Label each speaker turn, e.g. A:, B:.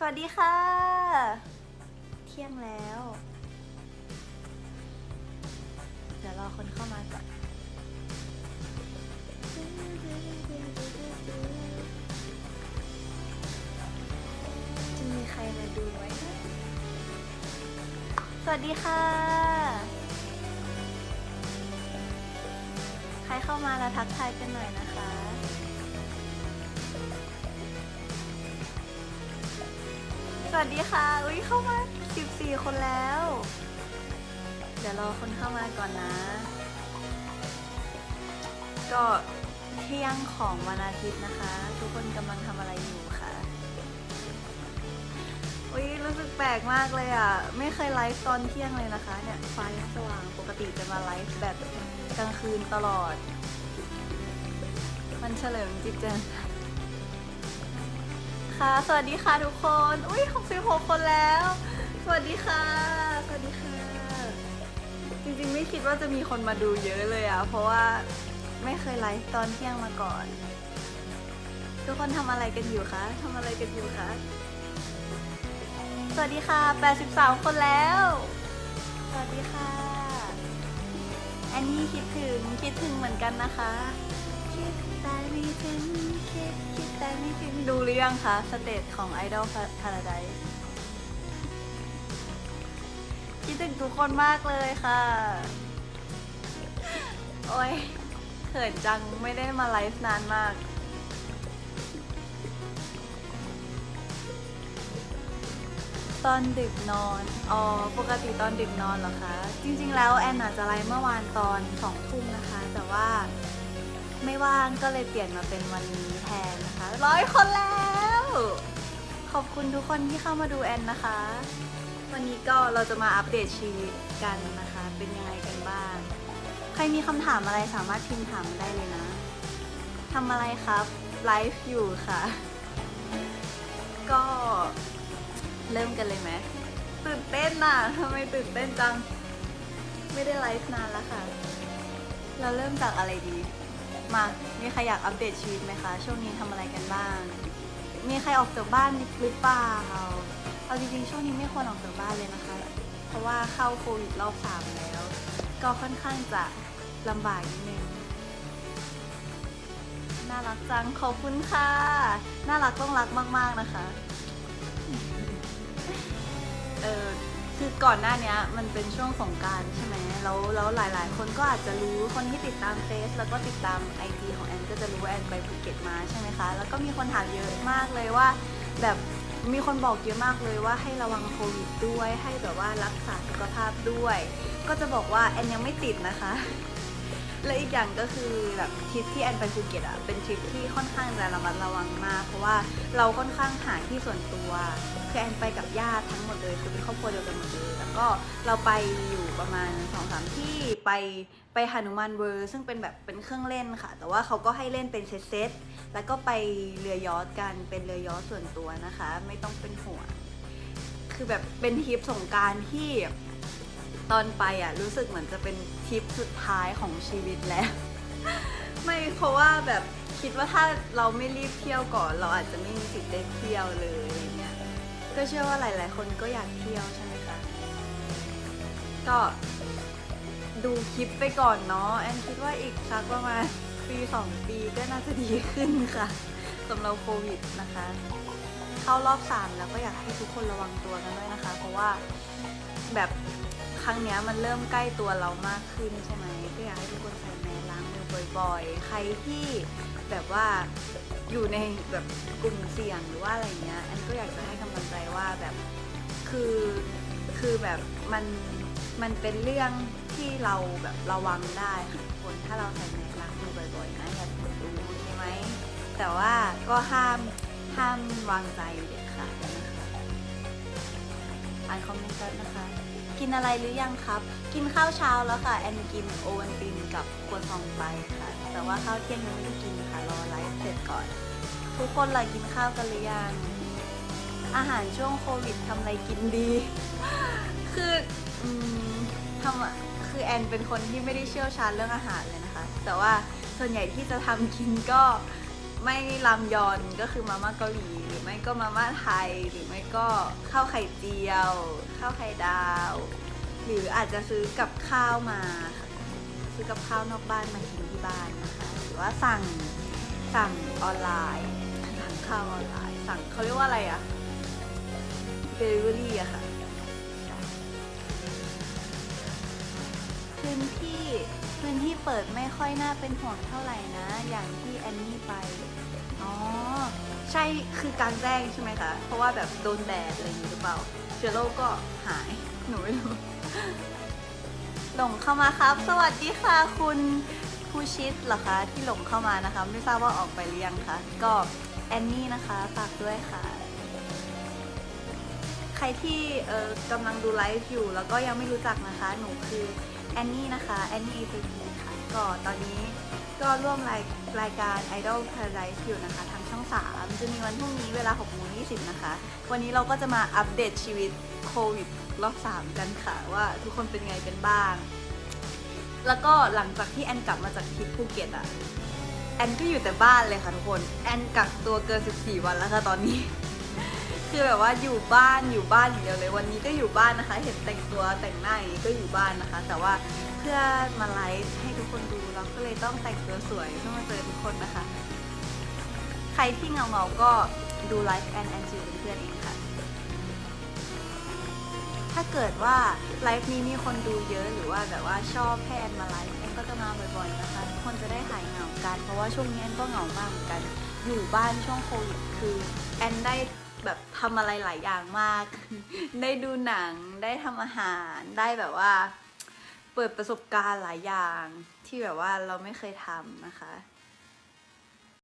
A: สวัสดีค่ะ เที่ยงแล้ว เดี๋ยวรอคนเข้ามาก่อนจะมีใครมาดูไหมนะสวัสดีค่ะ ใครเข้ามาแล้วทักทายกันหน่อยนะคะ สวัสดีค่ะ อุ้ยเข้ามา 14 คนแล้ว เดี๋ยวรอคนเข้ามาก่อนนะ ก็เที่ยงของวันอาทิตย์นะคะ ทุกคนกำลังทำอะไรอยู่คะอุ้ยรู้สึกแปลกมากเลยอะ ไม่เคยไลฟ์ตอนเที่ยงเลยนะคะ เนี่ยไฟสว่างปกติจะมาไลฟ์แบบกลางคืนตลอด มันเฉลิมจิตเจน คะ สวัสดีค่ะทุกคน อุ้ย66 คนแล้ว สวัสดีค่ะ สวัสดีค่ะ จริงๆไม่คิดว่าจะมีคนมาดูเยอะเลยอะเพราะว่าไม่เคยไลฟ์ตอนเที่ยงมาก่อน ทุกคนทำอะไรกันอยู่คะทำอะไรกันอยู่คะ สวัสดีค่ะ 83 คนแล้ว สวัสดีค่ะ อันนี้คิดถึง คิดถึงเหมือนกันนะคะ ดูหรือยังคะสเตจของ Idol Paradise คิดถึงทุกคนมากเลยค่ะ โอ้ยเขินจังไม่ได้มาไลฟ์นานมาก ตอนดึกนอน อ๋อ ปกติตอนดึกนอนเหรอคะ จริงๆแล้วแอนอาจจะไลฟ์เมื่อวานตอนสองทุ่มนะคะ แต่ว่า ไม่ว่างก็เลยเปลี่ยนมาเป็นวันนี้แทนนะคะร้อยคนแล้ว ขอบคุณทุกคนที่เข้ามาดูแอนนะคะ วันนี้ก็เราจะมาอัปเดตชีวิตกันนะคะ เป็นยังไงกันบ้าง ใครมีคำถามอะไรสามารถพิมพ์ถามได้เลยนะทำอะไรครับไลฟ์อยู่ค่ะ ก็เริ่มกันเลยไหมตื่นเต้นน่ะทำไมตื่นเต้นจัง ไม่ได้ไลฟ์นานแล้วค่ะ เราเริ่มจากอะไรดี มามีใครอยากอัปเดตชีวิตไหมคะ ช่วงนี้ทำอะไรกันบ้าง มีใครออกจากบ้านหรือเปล่าเอาจริงๆช่วงนี้ไม่ควรออกจากบ้านเลยนะคะ เพราะว่าเข้าโควิดรอบสามแล้ว ก็ค่อนข้างจะลำบากนิดนึงน่ารักจังขอบคุณค่ะ น่ารักต้องรักมากๆนะคะ คือก่อนหน้าเนี้ยมันเป็นช่วงสงกรารใช่ไหมแล้วแล้วหลาย ๆ คนก็อาจจะรู้คนที่ติดตามเฟซแล้วก็ติดตามไอจีของแอนก็จะรู้ว่าแอนไปภูเก็ตมาใช่ไหมคะ แล้วก็มีคนถามเยอะมากเลยว่า แบบมีคนบอกเยอะมากเลยว่าให้ระวังโควิดด้วย ให้แบบว่ารักษาสุขภาพด้วย ก็จะบอกว่าแอนยังไม่ติดนะคะ และอีกอย่างก็คือแบบทริปที่แอนไปภูเก็ตอะเป็นทริปที่ค่อนข้างจะระมัดระวังมาก เพราะว่าเราค่อนข้างหาที่ส่วนตัวคือแอนไปกับญาติทั้งหมดเลยคือเป็นครอบครัวเดียวกันหมดเลยแล้วก็เราไปอยู่ประมาณสองสามที่ไปไปฮานุมานเวอร์ซึ่งเป็นแบบเป็นเครื่องเล่นค่ะ แต่ว่าเขาก็ให้เล่นเป็นเซตๆแล้วก็ไปเรือยอชต์กันเป็นเรือยอชต์ส่วนตัวนะคะ ไม่ต้องเป็นห่วงคือแบบเป็นทริปสงการที่ ตอนไปอะรู้สึกเหมือนจะเป็นทริปสุดท้ายของชีวิตแล้ว ไม่เพราะว่าแบบคิดว่าถ้าเราไม่รีบเที่ยวก่อน เราอาจจะไม่มีสิทธิ์ได้เที่ยวเลยอะไรเงี้ยก็เชื่อว่าหลาย ๆ คนก็อยากเที่ยวใช่ไหมคะก็ดูคลิปไปก่อนเนาะแอนคิดว่าอีกสักประมาณปีสองปีก็น่าจะดีขึ้นค่ะสำหรับโควิดนะคะ เข้ารอบสามแล้วก็อยากให้ทุกคนระวังตัวกันด้วยนะคะ เพราะว่าแบบ รั้งเนี้ยมันเริ่มใกล้ตัวเรามากขึ้นใช่ไหมก็อยากให้ทุกคนใส่แมสล้างมือบ่อยๆ ใครที่แบบว่าอยู่ในแบบกลุ่มเสี่ยงหรือว่าอะไรเงี้ยแอนก็อยากจะให้กำลังใจว่าแบบคือคือแบบมันมันเป็นเรื่องที่เราแบบระวังได้ค่ะทุกคนถ้าเราใส่แมสล้างมือบ่อยๆนะอย่าถูกดูใช่ไหมแต่ว่าก็ห้ามห้ามวางใจเด็ดขาดนะคะ อ่านคอมเมนต์นนะคะ กินอะไรหรือยังครับ กินข้าวเช้าแล้วค่ะ แอนกินโอวันตินกับครัวซองไปค่ะ แต่ว่าข้าวเที่ยงยังไม่ได้กินค่ะ รอไลฟ์เสร็จก่อน ทุกคนล่ะกินข้าวกันหรือยัง อาหารช่วงโควิดทำอะไรกินดี คืออืมทำอะคือแอนเป็นคนที่ไม่ได้เชี่ยวชาญเรื่องอาหารเลยนะคะ แต่ว่าส่วนใหญ่ที่จะทำกินก็ไม่รามยอนก็คือมาม่าเกาหลี ไม่ก็มาม่าไทย หรือไม่ก็ข้าวไข่เจียว ข้าวไข่ดาว หรืออาจจะซื้อกับข้าวมาค่ะซื้อกับข้าวนอกบ้านมากินที่บ้านนะคะ หรือว่าสั่งสั่งออนไลน์สั่งข้าวออนไลน์ สั่งเขาเรียกว่าอะไรอะเดลิเวอรี่อะค่ะพื้นที่พื้นที่เปิดไม่ค่อยน่าเป็นห่วงเท่าไหร่นะ อย่างที่แอนนี่ไป ใช่คือกางแจ้งใช่ไหมคะ เพราะว่าแบบโดนแดดอะไรอย่างนี้หรือเปล่า เชื้อโรคก็หาย หนูไม่รู้หลงเข้ามาครับ สวัสดีค่ะคุณผู้ชิดเหรอคะที่หลงเข้ามานะคะ ไม่ทราบว่าออกไปหรือยังคะก็แอนนี่นะคะฝากด้วยค่ะ ใครที่เอ่อกำลังดูไลฟ์อยู่แล้วก็ยังไม่รู้จักนะคะ หนูคือแอนนี่นะคะแอนนี่เอทีค่ะก็ตอนนี้ก็ร่วมรายรายการ Idol Paradise อยู่นะคะทาง 3 จะมีวันพรุ่งนี้เวลา6โมง20 นะคะ วันนี้เราก็จะมาอัปเดตชีวิตโควิดรอบ 3 กันค่ะ ว่าทุกคนเป็นไงกันบ้าง แล้วก็หลังจากที่แอนกลับมาจากทริปภูเก็ตอะแอนก็อยู่แต่บ้านเลยค่ะทุกคน แอนกักตัวเกิน 14 วันแล้วค่ะตอนนี้ คือแบบว่าอยู่บ้านอยู่บ้านอย่างเดียวเลย วันนี้ก็อยู่บ้านนะคะ เห็นแต่งตัวแต่งหน้าอย่างนี้ก็อยู่บ้านนะคะ แต่ว่าเพื่อมาไลฟ์ให้ทุกคนดูเราก็เลยต้องแต่งตัวสวยเพื่อมาเจอทุกคนนะคะ รที่เงาเงาๆก็ดูไลฟ์แอนแอนจิวเป็นเพื่อนเองค่ะ ถ้าเกิดว่าไลฟ์นี้มีคนดูเยอะหรือว่าแบบว่าชอบแอนมาไลฟ์แอนก็จะมาบ่อยๆนะคะทุกคนจะได้หายเหงากัน เพราะว่าช่วงนี้แอนก็เหงามากเหมือนกัน อยู่บ้านช่วงโควิดคือแอนได้แบบทำอะไรหลายอย่างมาก ได้ดูหนัง ได้ทำอาหาร ได้แบบว่า เปิดประสบการณ์หลายอย่างที่แบบว่าเราไม่เคยทำนะคะ